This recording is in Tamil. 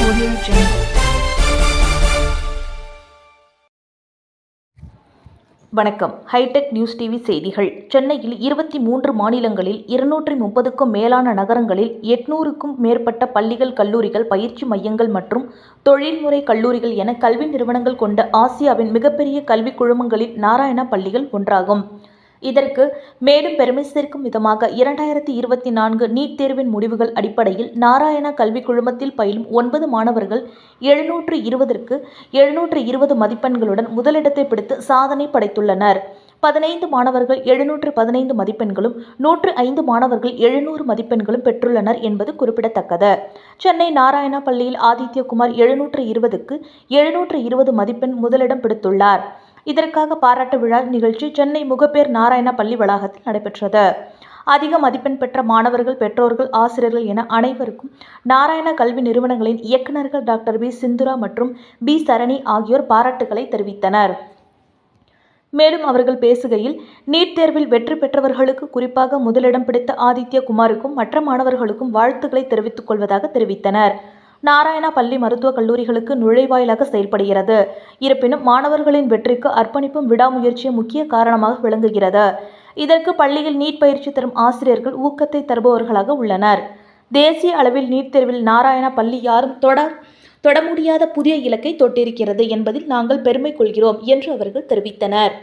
Audio Jungle. வணக்கம் ஹைடெக் நியூஸ் டிவி செய்திகள் சென்னையில் இருபத்தி மூன்று மாநிலங்களில் இருநூற்றி முப்பதுக்கும் மேலான நகரங்களில் எட்நூறுக்கும் மேற்பட்ட பள்ளிகள் கல்லூரிகள் பயிற்சி மையங்கள் மற்றும் தொழில்முறை கல்லூரிகள் என கல்வி நிறுவனங்கள் கொண்ட ஆசியாவின் மிகப்பெரிய கல்விக் குழுமங்களில் நாராயணா பள்ளிகள் ஒன்றாகும் இதற்கு மேலும் பெருமை சேர்க்கும் விதமாக இரண்டாயிரத்தி இருபத்தி நான்கு நீட் தேர்வின் முடிவுகள் அடிப்படையில் நாராயணா கல்விக் குழுமத்தில் பயிலும் ஒன்பது மாணவர்கள் எழுநூற்று இருபதற்கு எழுநூற்று இருபது மதிப்பெண்களுடன் முதலிடத்தை பிடித்து சாதனை படைத்துள்ளனர். பதினைந்து மாணவர்கள் எழுநூற்று பதினைந்து மதிப்பெண்களும் நூற்று ஐந்து மாணவர்கள் எழுநூறு மதிப்பெண்களும் பெற்றுள்ளனர் என்பது குறிப்பிடத்தக்கது. சென்னை நாராயணா பள்ளியில் ஆதித்யகுமார் எழுநூற்று இருபதுக்கு எழுநூற்று இருபது மதிப்பெண் முதலிடம் பிடித்துள்ளார். இதற்காக பாராட்டு விழா நிகழ்ச்சி சென்னை முகப்பேர் நாராயண பள்ளி வளாகத்தில் நடைபெற்றது. அதிக மதிப்பெண் பெற்ற மாணவர்கள் பெற்றோர்கள் ஆசிரியர்கள் என அனைவருக்கும் நாராயண கல்வி நிறுவனங்களின் இயக்குநர்கள் டாக்டர் பி சிந்துரா மற்றும் பி. சரணி ஆகியோர் பாராட்டுகளை தெரிவித்தனர். மேலும் அவர்கள் பேசுகையில் நீட் தேர்வில் வெற்றி பெற்றவர்களுக்கு குறிப்பாக முதலிடம் பிடித்த ஆதித்ய குமாருக்கும் மற்ற மாணவர்களுக்கும் வாழ்த்துக்களை தெரிவித்துக் கொள்வதாக தெரிவித்தனர். நாராயணா பள்ளி மருத்துவக் கல்லூரிகளுக்கு நுழைவாயிலாக செயல்படுகிறது. இருப்பினும் மாணவர்களின் வெற்றிக்கு அர்ப்பணிப்பும் விடாமுயற்சியும் முக்கிய காரணமாக விளங்குகிறது. இதற்கு பள்ளியில் நீட் பயிற்சி தரும் ஆசிரியர்கள் ஊக்கத்தை தருபவர்களாக உள்ளனர். தேசிய அளவில் நீட் தேர்வில் நாராயணா பள்ளி யாரும் தொட தொட முடியாத புதிய இலக்கை தொட்டிருக்கிறது என்பதில் நாங்கள் பெருமை கொள்கிறோம் என்று அவர்கள் தெரிவித்தனர்.